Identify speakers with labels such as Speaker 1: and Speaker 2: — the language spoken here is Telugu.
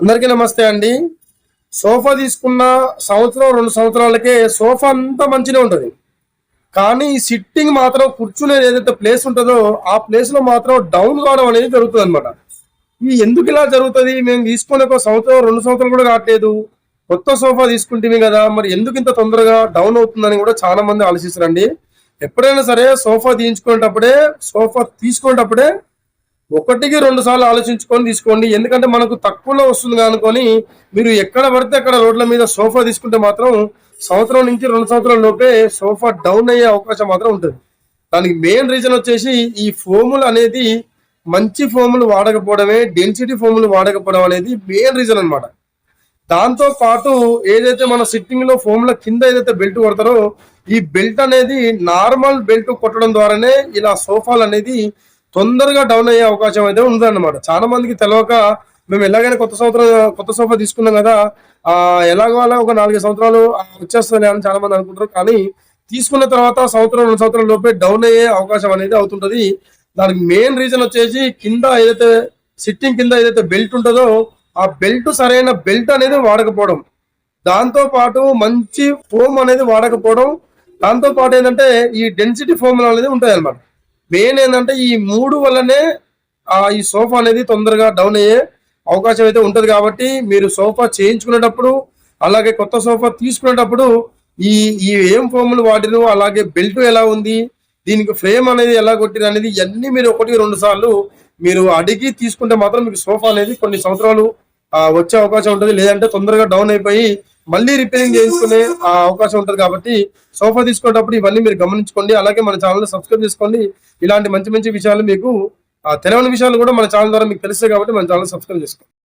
Speaker 1: అందరికీ నమస్తే అండి. సోఫా తీసుకున్న సంవత్సరం రెండు సంవత్సరాలకే సోఫా అంతా మంచిగా ఉంటుంది. కానీ ఈ సిట్టింగ్ మాత్రం కూర్చునేది ఏదైతే ప్లేస్ ఉంటుందో ఆ ప్లేస్లో మాత్రం డౌన్ కావడం అనేది జరుగుతుంది అనమాట ఇది ఎందుకు ఇలా జరుగుతుంది? మేము తీసుకునే ఒక సంవత్సరం రెండు సంవత్సరాలు కూడా కావట్లేదు. కొత్త సోఫా తీసుకుంటే కదా మరి ఎందుకు ఇంత తొందరగా డౌన్ అవుతుందని కూడా చాలా మంది ఆలోచిస్తారండి. ఎప్పుడైనా సరే సోఫా తీయించుకునేటప్పుడే సోఫా తీసుకునేటప్పుడే ఒకటికి రెండు సార్లు ఆలోచించుకొని తీసుకోండి. ఎందుకంటే మనకు తక్కువలో వస్తుంది అనుకొని మీరు ఎక్కడ పడితే అక్కడ రోడ్ల మీద సోఫా తీసుకుంటే మాత్రం సంవత్సరం నుంచి రెండు సంవత్సరాల లోపే సోఫా డౌన్ అయ్యే అవకాశం మాత్రం ఉంటుంది. దానికి మెయిన్ రీజన్ వచ్చేసి ఈ ఫోములు అనేది మంచి ఫోములు వాడకపోవడమే డెన్సిటీ ఫోములు వాడకపోవడం అనేది మెయిన్ రీజన్ అన్నమాట. దాంతో పాటు ఏదైతే మన సిట్టింగ్లో ఫోమ్ కింద ఏదైతే బెల్ట్ కొడతారో ఈ బెల్ట్ అనేది నార్మల్ బెల్ట్ కొట్టడం ద్వారానే ఇలా సోఫాలు అనేది తొందరగా డౌన్ అయ్యే అవకాశం అయితే ఉందన్నమాట. చాలా మందికి తెలవక మేము ఎలాగైనా కొత్త సంవత్సరం కొత్త సోఫా తీసుకున్నాం కదా ఆ ఎలాగో అలా ఒక నాలుగు సంవత్సరాలు వచ్చేస్తుంది అని చాలా మంది అనుకుంటారు. కానీ తీసుకున్న తర్వాత సంవత్సరం రెండు సంవత్సరాల లోపే డౌన్ అయ్యే అవకాశం అనేది అవుతుంటది. దానికి మెయిన్ రీజన్ వచ్చేసి కింద ఏదైతే సిట్టింగ్ కింద ఏదైతే బెల్ట్ ఉంటుందో ఆ బెల్ట్ సరైన బెల్ట్ అనేది వాడకపోవడం. దాంతో పాటు మంచి ఫోమ్ అనేది వాడకపోవడం. దాంతో పాటు ఏంటంటే ఈ డెన్సిటీ ఫోమ్ అనేది ఉంటాయి అన్నమాట మెయిన్ ఏంటంటే ఈ మూడు వల్లనే ఈ సోఫా అనేది తొందరగా డౌన్ అయ్యే అవకాశం అయితే ఉంటుంది కాబట్టి మీరు సోఫా చేయించుకునేటప్పుడు అలాగే కొత్త సోఫా తీసుకునేటప్పుడు ఈ ఈ ఏం ఫోములు వాడిరు అలాగే బెల్ట్ ఎలా ఉంది దీనికి ఫ్రేమ్ అనేది ఎలా కొట్టిరు అనేది ఇవన్నీ మీరు ఒకటి రెండు సార్లు మీరు అడిగి తీసుకుంటే మాత్రం మీకు సోఫా అనేది కొన్ని సంవత్సరాలు వచ్చే అవకాశం ఉంటుంది. లేదంటే తొందరగా డౌన్ అయిపోయి మళ్ళీ రిపేరింగ్ చేయించుకునే ఆ, అవకాశం ఉంటుంది కాబట్టి సోఫా తీసుకునేటప్పుడు ఇవన్నీ మీరు గమనించుకోండి. అలాగే మన ఛానల్ సబ్స్క్రైబ్ చేసుకోండి. ఇలాంటి మంచి మంచి విషయాలు మీకు ఆ, తెలియని విషయాలు కూడా మన ఛానల్ ద్వారా మీకు తెలుస్తాయి కాబట్టి మన ఛానల్ సబ్స్క్రైబ్ చేసుకోండి.